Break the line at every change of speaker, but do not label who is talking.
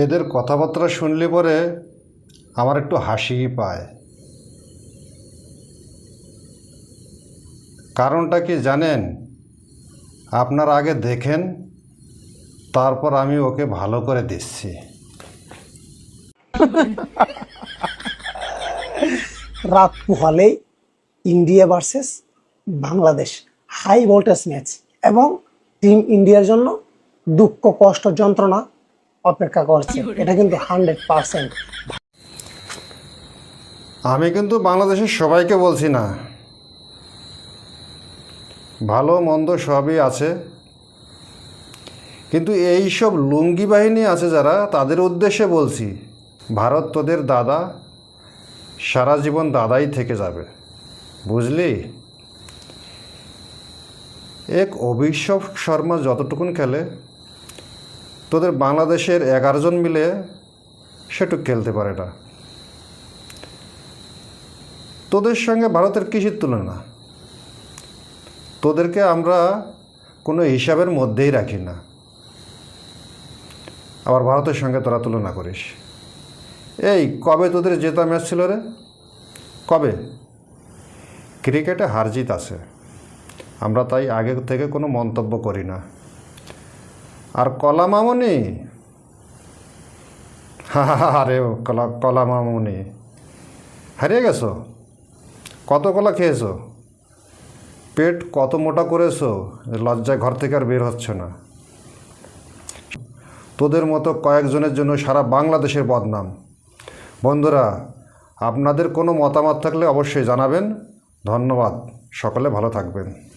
এদের কথাবার্তা শুনলে পরে আমার একটু হাসি পায়। কারণটা কি জানেন? আপনার আগে দেখেন, তারপর আমি ওকে ভালো করে দিচ্ছি।
রাত পোহালেই India versus Bangladesh high voltage match এবং টিম ইন্ডিয়ার জন্য দুঃখ কষ্ট যন্ত্রণা অপেক্ষা করছে। এটা কিন্তু হান্ড্রেড পার্সেন্ট।
আমি কিন্তু বাংলাদেশের সবাইকে বলছি না। ভালো মন্দ সবই আছে। কিন্তু এই সব লুঙ্গি বাহিনী আছে যারা তাদের উদ্দেশ্যে বলছি ভারত তোদের দাদা সারা জীবন দাদাই থেকে যাবে। বুঝলি? এক অভিষেক শর্মা যতটুকুন খেলে তোদের বাংলাদেশের এগারো জন মিলে সেটুক খেলতে পারে না তোদের সঙ্গে ভারতের কৃষির তুলনা। তোদেরকে আমরা কোনো হিসাবের মধ্যেই রাখি না। আবার ভারতের সঙ্গে তোরা তুলনা করিস। এই, কবে তোদের জেতা ম্যাচ ছিল রে? কবে? ক্রিকেটে হার জিত আছে। আমরা তাই আগে থেকে কোনো মন্তব্য করি না। আর কলা মামনি? আরে কলা কলা মামনি। হারিয়ে গেছো? কত কলা খেয়েছো? পেট কত মোটা করেছ? লজ্জায় ঘর থেকে আর বের হচ্ছে না। তোদের মতো কয়েকজনের জন্য সারা বাংলাদেশের বদনাম। বন্ধুরা, আপনাদের কোনো মতামত থাকলে অবশ্যই জানাবেন। ধন্যবাদ। সকলে ভালো থাকবেন।